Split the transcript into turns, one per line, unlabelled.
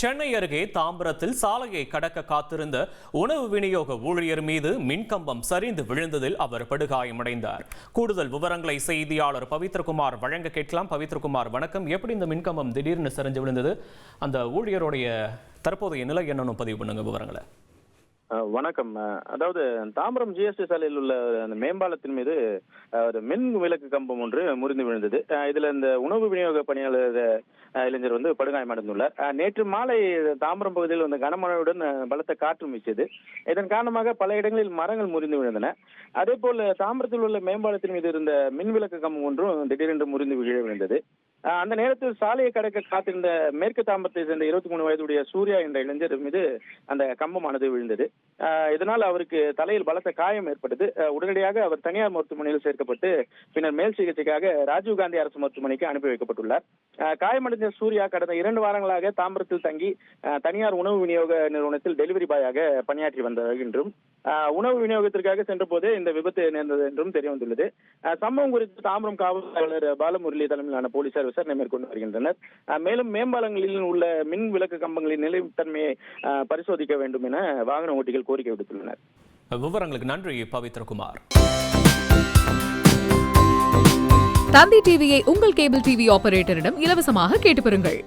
சென்னை அருகே தாம்பரத்தில் சாலையை கடக்க காத்திருந்த உணவு விநியோக ஊழியர் மீது மின்கம்பம் சரிந்து விழுந்ததில் அவர் படுகாயமடைந்தார். கூடுதல் விவரங்களை செய்தியாளர் பவித்ரகுமார் வழங்க கேட்கலாம். பவித்ரகுமார் வணக்கம். எப்படி இந்த மின்கம்பம் திடீர்னு சரிஞ்சு விழுந்தது? அந்த ஊழியருடைய தற்போதைய நிலை என்னன்னு பதிவு பண்ணுங்க விவரங்களை.
வணக்கம். அதாவது தாம்பரம் ஜிஎஸ்டி சாலையில் உள்ள அந்த மேம்பாலத்தின் மீது ஒரு மின் விளக்கு கம்பம் ஒன்று முறிந்து விழுந்தது. இதுல இந்த உணவு விநியோக பணியாளர் இளைஞர் வந்து படுகாயமடைந்துள்ளார் அஹ், நேற்று மாலை தாம்பரம் பகுதியில் வந்த கனமழையுடன் பலத்த காற்று வீசியது. இதன் காரணமாக பல இடங்களில் மரங்கள் முறிந்து விழுந்தன. அதே போல தாம்பரத்தில் உள்ள மேம்பாலத்தின் மீது இருந்த மின் விளக்கு கம்பம் ஒன்றும் திடீரென்று முறிந்து விழ விழுந்தது. அந்த நேரத்தில் சாலையை கடக்க காத்திருந்த மேற்கு தாம்பரத்தை சேர்ந்த இருபத்தி மூணு வயதுடைய சூர்யா என்ற இளைஞர் மீது அந்த கம்பமானது விழுந்தது. இதனால் அவருக்கு தலையில் பலத்த காயம் ஏற்பட்டது. உடனடியாக அவர் தனியார் மருத்துவமனையில் சேர்க்கப்பட்டு பின்னர் மேல் சிகிச்சைக்காக ராஜீவ்காந்தி அரசு மருத்துவமனைக்கு அனுப்பி வைக்கப்பட்டுள்ளார். ஆஹ் காயமடைந்த சூர்யா கடந்த இரண்டு வாரங்களாக தாம்பரத்தில் தங்கி தனியார் உணவு விநியோக நிறுவனத்தில் டெலிவரி பாயாக பணியாற்றி வந்தார் என்றும் உணவு விநியோகத்திற்காக சென்ற போதே இந்த விபத்து நேர்ந்தது என்றும் தெரிய வந்துள்ளது. சம்பவம் குறித்து தாம்பரம் காவலாளர் பாலமுரளி தலைமையிலான போலீசார் விசாரணை மேற்கொண்டு வருகின்றனர். மேலும் மேம்பாலங்களில் உள்ள மின் விளக்கு கம்பங்களின் நிலைத்தன்மையை ஆஹ் பரிசோதிக்க வேண்டும் என வாகன ஓட்டிகள் கோரிக்கை விடுத்துள்ளனர்.
விவரங்களுக்கு நன்றி பவித்ரகுமார்
தந்தி டிவியை உங்கள் கேபிள் டிவி ஆபரேட்டரிடம் இலவசமாக கேட்டு பெறுங்கள்.